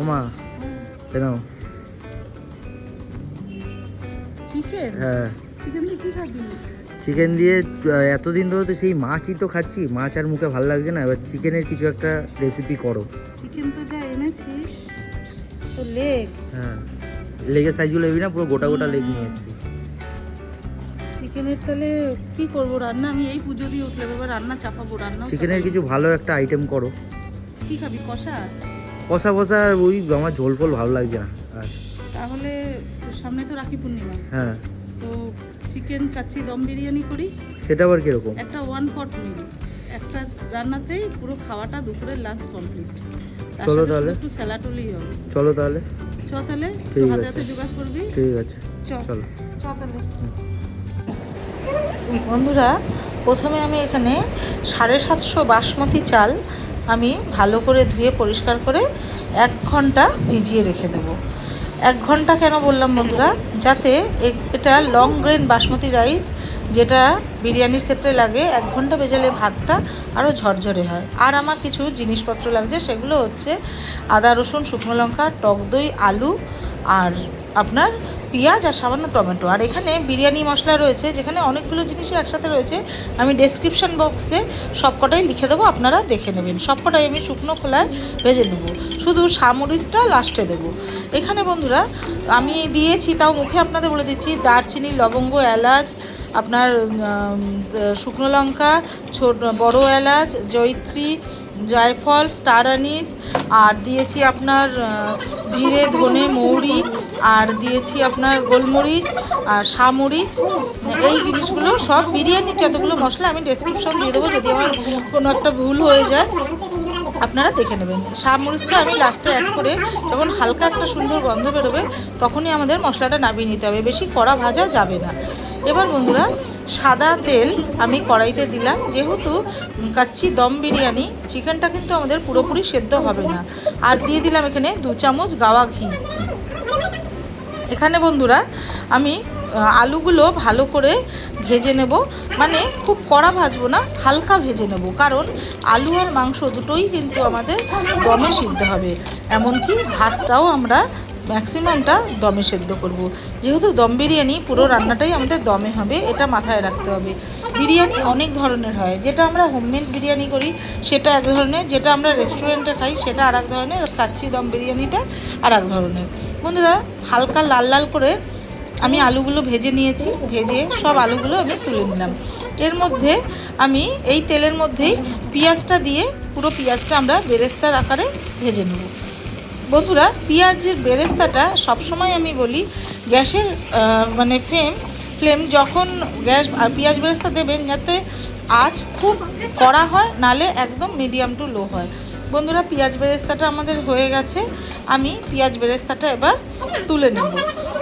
ওমা কেন চিকেন হ্যাঁ। চিকেন দিয়ে কি খাবি? চিকেন দিয়ে এতদিন ধরে তো সেই মাছই তো খাচ্ছি। মাছ আর মুখে ভালো লাগছে না। এবার চিকেনের কিছু একটা রেসিপি করো। চিকেন তো যা এনেছিস তো লেগ হ্যাঁ। লেগের সাইজগুলো এবি না? পুরো গোটা গোটা লেগ নিয়ে এসেছি। চিকেনের তাহলে কি করব? রান্না আমি এই পুজো দিয়ে উঠলাম। এবার রান্না চাপাবো। রান্না চিকেনের কিছু ভালো একটা আইটেম করো। কি খাবি? কষা? কষা কষা আর ওই আমার ঝোল ফোল ভালো লাগছে না। আর তাহলে তোর সামনে তো রাখি পূর্ণিমা। হ্যাঁ। তো চিকেন কাচ্চি দম বিরিয়ানি করি। সেটা আবার কীরকম? একটা ওয়ান পট মিল একটা রান্নাতেই পুরো খাওয়াটা দুপুরের লাঞ্চ কমপ্লিট চলো তাহলে। একটু স্যালাটলি হবে। চলো তাহলে। চ তাহলে ঠিক হাতে আছে। হাতে জোগাড় করবি। ঠিক আছে। চ। চলো। চ তাহলে। বন্ধুরা প্রথমে আমি এখানে সাড়ে সাতশো বাসমতি চাল আমি ভালো করে ধুয়ে পরিষ্কার করে এক ঘণ্টা ভিজিয়ে রেখে দেবো। এক ঘণ্টা কেন বললাম বন্ধুরা? যাতে এটা লং গ্রেন বাসমতি রাইস যেটা বিরিয়ানির ক্ষেত্রে লাগে, এক ঘণ্টা বেজালে ভাতটা আরও ঝরঝরে হয়। আর আমার কিছু জিনিসপত্র লাগছে, সেগুলো হচ্ছে আদা রসুন, শুকনো লঙ্কা, টক দই, আলু, আর আপনার পেঁয়াজ আর সামান্য টমেটো। আর এখানে বিরিয়ানি মশলা রয়েছে, যেখানে অনেকগুলো জিনিসই একসাথে রয়েছে। আমি ডেসক্রিপশন বক্সে সবকটাই লিখে দেবো, আপনারা দেখে নেবেন। সবকটাই আমি শুকনো খোলায় ভেজে নেব। শুধু সামরিচটা লাস্টে দেবো। এখানে বন্ধুরা, আমি দিয়েছি, তাও মুখে আপনাদের বলে দিচ্ছি, দারচিনি, লবঙ্গ, এলাচ, আপনার শুকনো লঙ্কা, ছোট, বড় এলাচ, জয়িত্রী জয়ফল, স্টার আনিস, আর দিয়েছি আপনার জিরে, ধনে, মৌরি, আর দিয়েছি আপনার গোলমরিচ আর শামরিচ। এই জিনিসগুলো সব বিরিয়ানির যতগুলো মশলা আমি ডেসক্রিপশন দিয়ে দেবো, যদি আমার কোনো একটা ভুল হয়ে যায়, আপনারা দেখে নেবেন। মরিচটা আমি লাস্টে অ্যাড করে যখন হালকা একটা সুন্দর গন্ধ বেরোবে, তখনই আমাদের মশলাটা নামিয়ে নিতে হবে। বেশি কড়া ভাজা যাবে না। এবার বন্ধুরা সাদা তেল আমি কড়াইতে দিলাম। যেহেতু কাচ্চি দম বিরিয়ানি, চিকেনটা কিন্তু আমাদের পুরোপুরি সেদ্ধ হবে না। আর দিয়ে দিলাম এখানে দু চামচ গাওয়া ঘি। এখানে বন্ধুরা, আমি আলুগুলো ভালো করে ভেজে নেব। মানে খুব কড়া ভাজবো না, হালকা ভেজে নেব। কারণ আলু আর মাংস দুটোই কিন্তু আমাদের দমে সিদ্ধ হবে। এমনকি ভাতটাও আমরা ম্যাক্সিমামটা দমে সেদ্ধ করব। যেহেতু দম বিরিয়ানি, পুরো রান্নাটাই আমাদের দমে হবে, এটা মাথায় রাখতে হবে। বিরিয়ানি অনেক ধরনের হয়। যেটা আমরা হোমমেড বিরিয়ানি করি, সেটা এক ধরনের। যেটা আমরা রেস্টুরেন্টে খাই, সেটা আর এক ধরনের। কাচ্চি দম বিরিয়ানিটা আর এক ধরনের। বন্ধুরা, হালকা লাল লাল করে আমি আলুগুলো ভেজে নিয়েছি। ভেজে সব আলুগুলো আমি তুলে নিলাম। এর মধ্যে আমি এই তেলের মধ্যেই পেঁয়াজটা দিয়ে পুরো পেঁয়াজটা আমরা বেরেস্তার আকারে ভেজে নেব। বন্ধুরা, পেঁয়াজের বেরেস্তাটা সবসময় আমি বলি, গ্যাসের মানে ফ্লেম ফ্লেম যখন গ্যাস, আর পেঁয়াজ বেরেস্তা দেবেন যাতে আজ খুব কড়া হয়, নালে একদম মিডিয়াম টু লো হয়। বন্ধুরা, পেঁয়াজ বেরেস্তাটা আমাদের হয়ে গেছে। আমি পেঁয়াজ বেরেস্তাটা এবার তুলে নেব।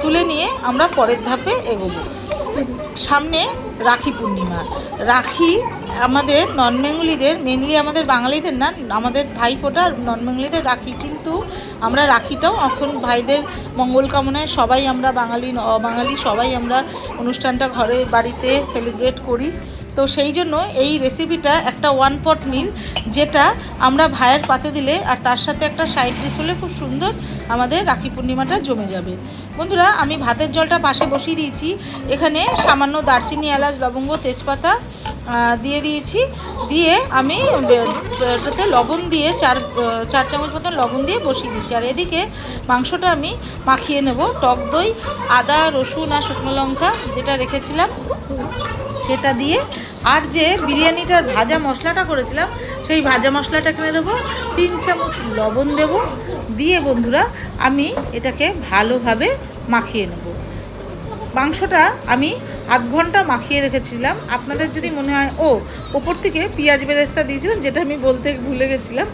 তুলে নিয়ে আমরা পরের ধাপে এগোবো। সামনে রাখি পূর্ণিমা। রাখি আমাদের নন বেঙ্গলিদের মেনলি আমাদের বাঙালিদের না, আমাদের ভাইফোঁটা নন বেঙ্গলিদের রাখি। কিন্তু আমরা রাখিটাও এখন ভাইদের মঙ্গল কামনায় সবাই আমরা বাঙালি, অবাঙালি সবাই আমরা অনুষ্ঠানটা ঘরে বাড়িতে সেলিব্রেট করি। তো সেই জন্য এই রেসিপিটা একটা ওয়ান পট মিল যেটা আমরা ভাইয়ের পাতে দিলে আর তার সাথে একটা সাইড ডিশ হলে খুব সুন্দর আমাদের রাখি পূর্ণিমাটা জমে যাবে। বন্ধুরা, আমি ভাতের জলটা পাশে বসিয়ে দিয়েছি। এখানে সামান্য দারচিনি, এলাচ, লবঙ্গ, তেজপাতা দিয়ে দিয়েছি। দিয়ে আমি এটাতে লবণ দিয়ে চার চার চামচ মতন লবণ দিয়ে বসিয়ে দিচ্ছি। আর এদিকে মাংসটা আমি মাখিয়ে নেব। টক দই, আদা, রসুন আর শুকনো লঙ্কা যেটা রেখেছিলাম। সেটা দিয়ে আর যে বিরিয়ানিটার ভাজা মশলাটা করেছিলাম, সেই ভাজা মশলাটা কিনে দেবো, তিন চামচ লবণ দেব। দিয়ে বন্ধুরা, আমি এটাকে ভালোভাবে মাখিয়ে নেব। মাংসটা আমি আধ ঘণ্টা মাখিয়ে রেখেছিলাম। আপনাদের যদি মনে হয়, ও, ওপর থেকে পেঁয়াজ বেরেস্তা দিয়েছিলাম, যেটা আমি বলতে ভুলে গেছিলাম।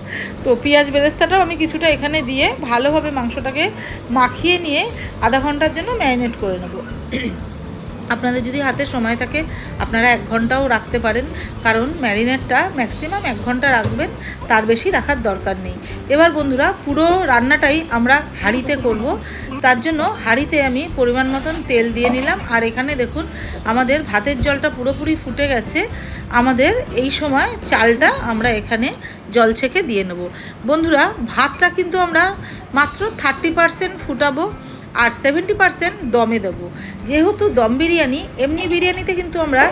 তো পেঁয়াজ বেরেস্তাটাও আমি কিছুটা এখানে দিয়ে ভালোভাবে মাংসটাকে মাখিয়ে নিয়ে আধা ঘণ্টার জন্য ম্যারিনেট করে নেব। আপনাদের যদি হাতে সময় থাকে, আপনারা এক ঘন্টাও রাখতে পারেন। কারণ ম্যারিনেটটা ম্যাক্সিমাম এক ঘণ্টা রাখবেন, তার বেশি রাখার দরকার নেই। এবার বন্ধুরা, পুরো রান্নাটাই আমরা হাঁড়িতে করব। তার জন্য হাঁড়িতে আমি পরিমাণ মতন তেল দিয়ে নিলাম। আর এখানে দেখুন, আমাদের ভাতের জলটা পুরোপুরি ফুটে গেছে। আমাদের এই সময় চালটা আমরা এখানে জল ছেঁকে দিয়ে নেব। বন্ধুরা, ভাতটা কিন্তু আমরা মাত্র থার্টি পারসেন্ট ফুটাবো। আর সেভেন্টি পারসেন্ট দমে দেবো। যেহেতু দম বিরিয়ানি, এমনি বিরিয়ানিতে কিন্তু আমরা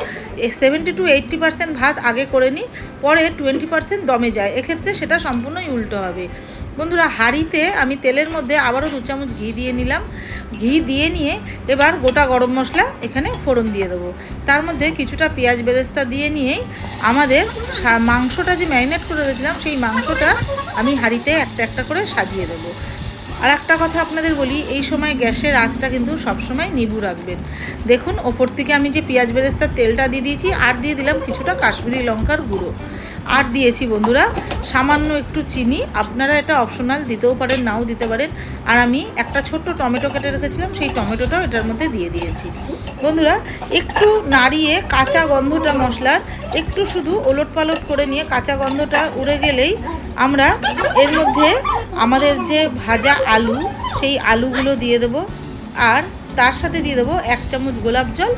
সেভেন্টি টু এইট্টি পারসেন্ট ভাত আগে করে নিই, পরে টোয়েন্টি পারসেন্ট দমে যায়। এক্ষেত্রে সেটা সম্পূর্ণই উল্টো হবে। বন্ধুরা, হাঁড়িতে আমি তেলের মধ্যে আবারও দু চামচ ঘি দিয়ে নিলাম। ঘি দিয়ে নিয়ে এবার গোটা গরম মশলা এখানে ফোড়ন দিয়ে দেবো। তার মধ্যে কিছুটা পেঁয়াজ বেরেস্তা দিয়ে নিয়েই আমাদের মাংসটা যে ম্যারিনেট করে রেখেছিলাম, সেই মাংসটা আমি হাঁড়িতে একটা একটা করে সাজিয়ে দেবো। আর একটা কথা আপনাদের বলি, এই সময় গ্যাসের আঁচটা কিন্তু সবসময় নিবু রাখবেন। দেখুন, ওপর থেকে আমি যে পেঁয়াজ বেরেস্তার তেলটা দিয়ে দিয়েছি, আর দিয়ে দিলাম কিছুটা কাশ্মীরি লঙ্কার গুঁড়ো। আর দিয়েছি বন্ধুরা, সামান্য একটু চিনি। আপনারা এটা অপশনাল দিতেও পারেন, নাও দিতে পারেন। আর আমি একটা ছোট্ট টমেটো কেটে রেখেছিলাম, সেই টমেটোটাও এটার মধ্যে দিয়ে দিয়েছি। বন্ধুরা, একটু নাড়িয়ে কাঁচা গন্ধটা মশলার, একটু শুধু ওলট পালট করে নিয়ে কাঁচা গন্ধটা উড়ে গেলেই আমরা এর মধ্যে আমাদের যে ভাজা আলু, সেই আলুগুলো দিয়ে দেব। আর তার সাথে দিয়ে দেবো এক চামচ গোলাপ জল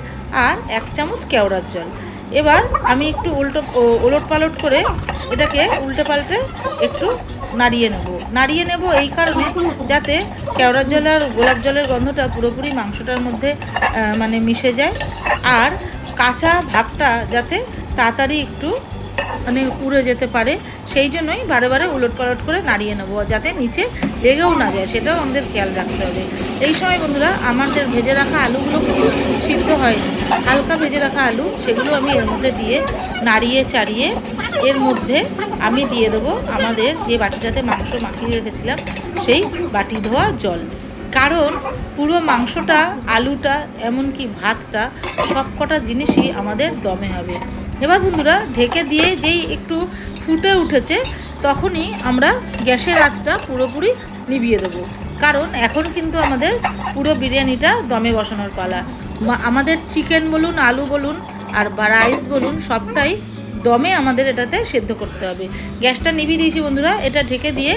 আর এক চামচ কেওড়ার জল। এবার আমি একটু উল্টো ওলট পালট করে এটাকে উল্টে পাল্টে একটু নাড়িয়ে নেব। নাড়িয়ে নেব এই কারণে যাতে কেওড়ার জল আর গোলাপ জলের গন্ধটা পুরোপুরি মাংসটার মধ্যে মানে মিশে যায়। আর কাঁচা ভাবটা যাতে তাড়াতাড়ি একটু মানে উড়ে যেতে পারে, সেই জন্যই বারে বারে উলট পালট করে নাড়িয়ে নেব, যাতে নিচে লেগেও না যায়, সেটাও আমাদের খেয়াল রাখতে হবে। এই সময় বন্ধুরা, আমাদের ভেজে রাখা আলুগুলো কিন্তু সিদ্ধ হয়নি। হালকা ভেজে রাখা আলু, সেগুলো আমি এর মধ্যে দিয়ে নাড়িয়ে চাড়িয়ে এর মধ্যে আমি দিয়ে দেবো আমাদের যে বাটিটাতে মাংস মাখিয়ে রেখেছিলাম, সেই বাটি ধোয়া জল। কারণ পুরো মাংসটা, আলুটা, এমনকি ভাতটা সব কটা জিনিসই আমাদের দমে হবে। এবার বন্ধুরা ঢেকে দিয়ে যেই একটু ফুটে উঠেছে, তখনই আমরা গ্যাসের আঁচটা পুরোপুরি নিভিয়ে দেবো। কারণ এখন কিন্তু আমাদের পুরো বিরিয়ানিটা দমে বসানোর পালা। আমাদের চিকেন বলুন, আলু বলুন, আর বা রাইস বলুন, সবটাই দমে আমাদের এটাতে সেদ্ধ করতে হবে। গ্যাসটা নিভিয়ে দিয়েছি বন্ধুরা, এটা ঢেকে দিয়ে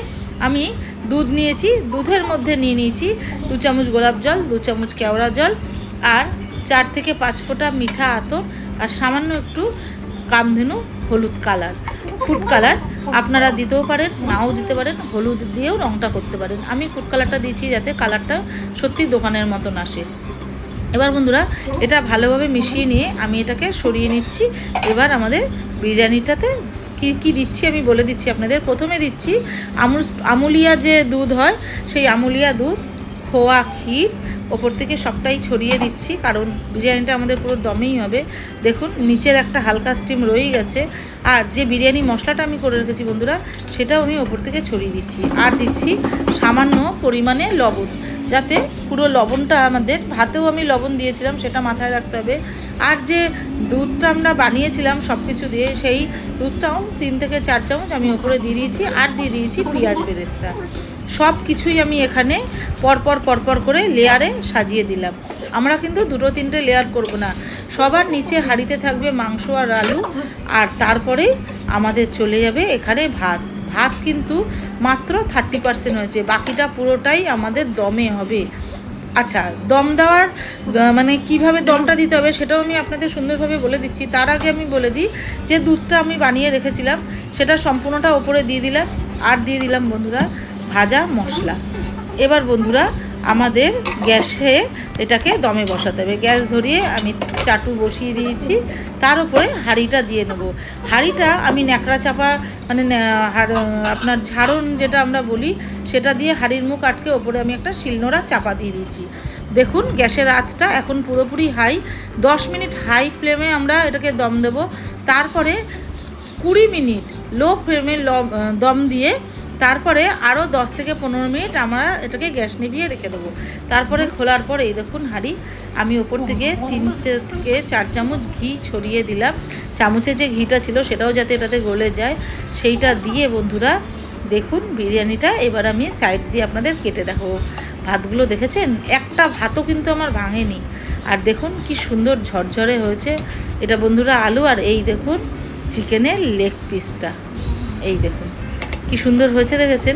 আমি দুধ নিয়েছি। দুধের মধ্যে নিয়ে নিয়েছি দু চামচ গোলাপ জল, দু চামচ কেওড়া জল, আর চার থেকে পাঁচ ফোঁটা মিঠা আতর, আর সামান্য একটু কামধেনু হলুদ কালার। ফুড কালার আপনারা দিতেও পারেন, নাও দিতে পারেন, হলুদ দিয়েও রঙটা করতে পারেন। আমি ফুড কালারটা দিয়েছি যাতে কালারটা সত্যি দোকানের মতন আসে। এবার বন্ধুরা, এটা ভালোভাবে মিশিয়ে নিয়ে আমি এটাকে সরিয়ে নিচ্ছি। এবার আমাদের বিরিয়ানিটাতে কি কি দিচ্ছি আমি বলে দিচ্ছি আপনাদের। প্রথমে দিচ্ছি আমুল, আমুলিয়া যে দুধ হয়, সেই আমুলিয়া দুধ, খোয়া ক্ষীর ওপর থেকে সবটাই ছড়িয়ে দিচ্ছি, কারণ বিরিয়ানিটা আমাদের পুরো দমেই হবে। দেখুন, নিচের একটা হালকা স্টিম রয়েই গেছে। আর যে বিরিয়ানি মশলাটা আমি করে রেখেছি বন্ধুরা, সেটাও আমি ওপর থেকে ছড়িয়ে দিচ্ছি। আর দিচ্ছি সামান্য পরিমাণে লবণ, যাতে পুরো লবণটা আমাদের, ভাতেও আমি লবণ দিয়েছিলাম, সেটা মাথায় রাখতে হবে। আর যে দুধটা আমরা বানিয়েছিলাম সব কিছু দিয়ে, সেই দুধটাও তিন থেকে চার চামচ আমি ওপরে দিয়ে দিয়েছি, আর দিয়ে দিয়েছি পেঁয়াজ বেরেস্তা। সব কিছুই আমি এখানে পরপর পরপর করে লেয়ারে সাজিয়ে দিলাম। আমরা কিন্তু দুটো, তিনটে লেয়ার করব না। সবার নিচে হাঁড়িতে থাকবে মাংস আর আলু, আর তারপরে আমাদের চলে যাবে এখানে ভাত। ভাত কিন্তু মাত্র থার্টি পার্সেন্ট হয়েছে, বাকিটা পুরোটাই আমাদের দমে হবে। আচ্ছা দম দেওয়ার মানে কীভাবে দমটা দিতে হবে সেটাও আমি আপনাদের সুন্দরভাবে বলে দিচ্ছি। তার আগে আমি বলে দিই যে দুধটা আমি বানিয়ে রেখেছিলাম, সেটা সম্পূর্ণটা ওপরে দিয়ে দিলাম। আর দিয়ে দিলাম বন্ধুরা ভাজা মশলা। এবার বন্ধুরা, আমাদের গ্যাসে এটাকে দমে বসাতে হবে। গ্যাস ধরিয়ে আমি চাটু বসিয়ে দিয়েছি। তার উপরে হাঁড়িটা দিয়ে নেব। হাঁড়িটা আমি ন্যাকড়া চাপা মানে আপনার ঝাড়ন যেটা আমরা বলি, সেটা দিয়ে হাঁড়ির মুখ আটকে ওপরে আমি একটা শিলনোড়া চাপা দিয়ে দিয়েছি। দেখুন, গ্যাসের আঁচটা এখন পুরোপুরি হাই। দশ মিনিট হাই ফ্লেমে আমরা এটাকে দম দেব। তারপরে কুড়ি মিনিট লো ফ্লেমে দম দিয়ে তারপরে আরও দশ থেকে পনেরো মিনিট আমরা এটাকে গ্যাস নিভিয়ে রেখে দেবো। তারপরে খোলার পর এই দেখুন হাঁড়ি আমি ওপর থেকে তিন থেকে চার চামচ ঘি ছড়িয়ে দিলাম। চামচে যে ঘিটা ছিল সেটাও যাতে এটাতে গলে যায় সেইটা দিয়ে বন্ধুরা দেখুন বিরিয়ানিটা এবার আমি সাইড দিয়ে আপনাদের কেটে দেখাবো। ভাতগুলো দেখেছেন? একটা ভাতও কিন্তু আমার ভাঙেনি। আর দেখুন কি সুন্দর ঝরঝরে হয়েছে। এটা বন্ধুরা আলু আর এই দেখুন চিকেনের লেগ পিসটা। এই দেখুন। কি সুন্দর হয়েছে দেখেছেন?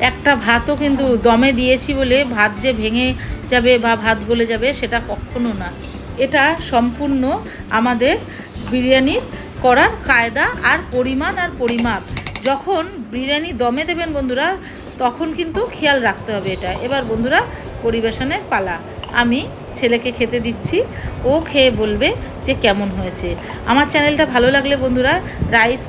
একটা ভাতও কিন্তু দমে দিয়েছি বলে ভাত যে ভেঙে যাবে বা ভাত গলে যাবে সেটা কখনো না। এটা সম্পূর্ণ আমাদের বিরিয়ানির করার কায়দা আর পরিমাণ আর পরিমাপ। যখন বিরিয়ানি দমে দেবেন বন্ধুরা, তখন কিন্তু খেয়াল রাখতে হবে এটা। এবার বন্ধুরা, পরিবেশনের পালা। আমি ছেলেকে খেতে দিচ্ছি। ও খেয়ে বলবে যে কেমন হয়েছে। আমার চ্যানেলটা ভালো লাগলে বন্ধুরা রাইস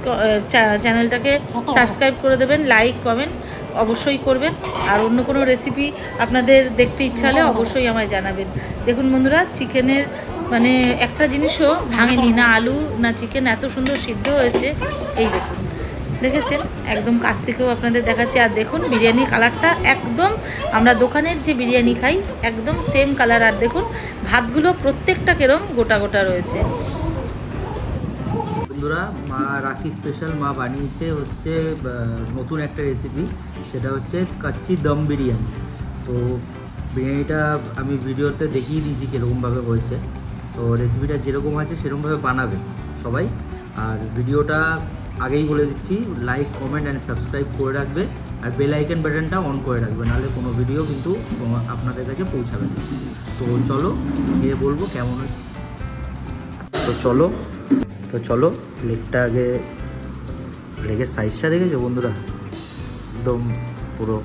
চ্যানেলটাকে সাবস্ক্রাইব করে দেবেন লাইক কমেন্ট অবশ্যই করবেন। আর অন্য কোনো রেসিপি আপনাদের দেখতে ইচ্ছা হলে অবশ্যই আমায় জানাবেন। দেখুন বন্ধুরা চিকেনের মানে একটা জিনিসও ভাঙেনি। না আলু, না চিকেন এত সুন্দর সিদ্ধ হয়েছে। এই দেখুন। দেখেছেন? একদম কাছ থেকেও আপনাদের দেখাচ্ছি। আর দেখুন, বিরিয়ানি কালারটা একদম, আমরা দোকানের যে বিরিয়ানি খাই, একদম সেম কালার আর দেখুন, ভাতগুলো প্রত্যেকটা কেরম গোটা গোটা রয়েছে। বন্ধুরা, মা রাখি স্পেশাল মা বানিয়েছে হচ্ছে নতুন একটা রেসিপি সেটা হচ্ছে কাচ্চি দম বিরিয়ানি। তো বিরিয়ানিটা আমি ভিডিওতে দেখিয়ে দিয়েছি কীরকমভাবে হয়েছে। তো রেসিপিটা যেরকম আছে, সেরকমভাবে বানাবে সবাই। আর ভিডিওটা আগেই বলে দিচ্ছি লাইক কমেন্ট অ্যান্ড সাবস্ক্রাইব করে রাখবে আর বেল আইকন বাটনটা অন করে রাখবে, নাহলে কোনো ভিডিও কিন্তু আপনাদের কাছে পৌঁছাবে না। তো চলো খেয়ে বলব কেমন হয়েছে। তো চলো তো চলো লেগটা আগে লেগের সাইজটা দেখেছ বন্ধুরা? একদম পুরো।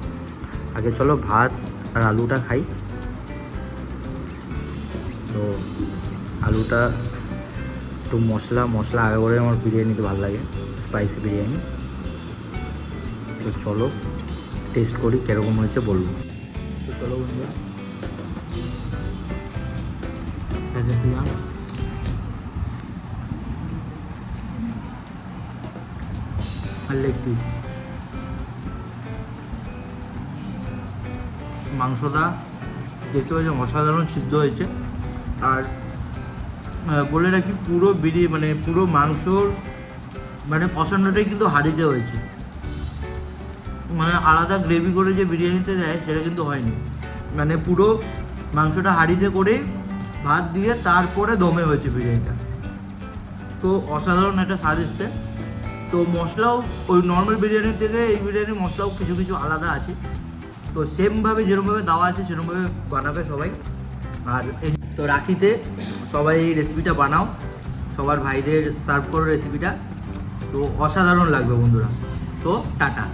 আগে চলো ভাত আর আলুটা খাই। তো আলুটা একটু মশলা মশলা আগে করে আমার বিরিয়ানিতে ভালো লাগে স্পাইসি বিরিয়ানি। তো চলো টেস্ট করি কীরকম হয়েছে বলব। তো চলো পিস মাংসটা দেখতে পাচ্ছি অসাধারণ সিদ্ধ হয়েছে। আর বলে রাখি, পুরো বিরি মানে পুরো মাংসর মানে কষানোটাই কিন্তু হাঁড়িতে হয়েছে। মানে আলাদা গ্রেভি করে যে বিরিয়ানিতে দেয়, সেটা কিন্তু হয়নি। মানে পুরো মাংসটা হাঁড়িতে করে ভাত দিয়ে তারপরে দমে হয়েছে বিরিয়ানিটা। তো অসাধারণ একটা স্বাদ এসছে। তো মশলাও, ওই নর্মাল বিরিয়ানির থেকে এই বিরিয়ানির মশলাও কিছু কিছু আলাদা আছে। তো সেমভাবে যেরকমভাবে দেওয়া আছে সেরকমভাবে বানাবে সবাই। আর তো রাখিতে সবাই এই রেসিপিটা বানাও। সবার ভাইদের সার্ভ করো রেসিপিটা তো অসাধারণ লাগবে বন্ধুরা। তো টাটা।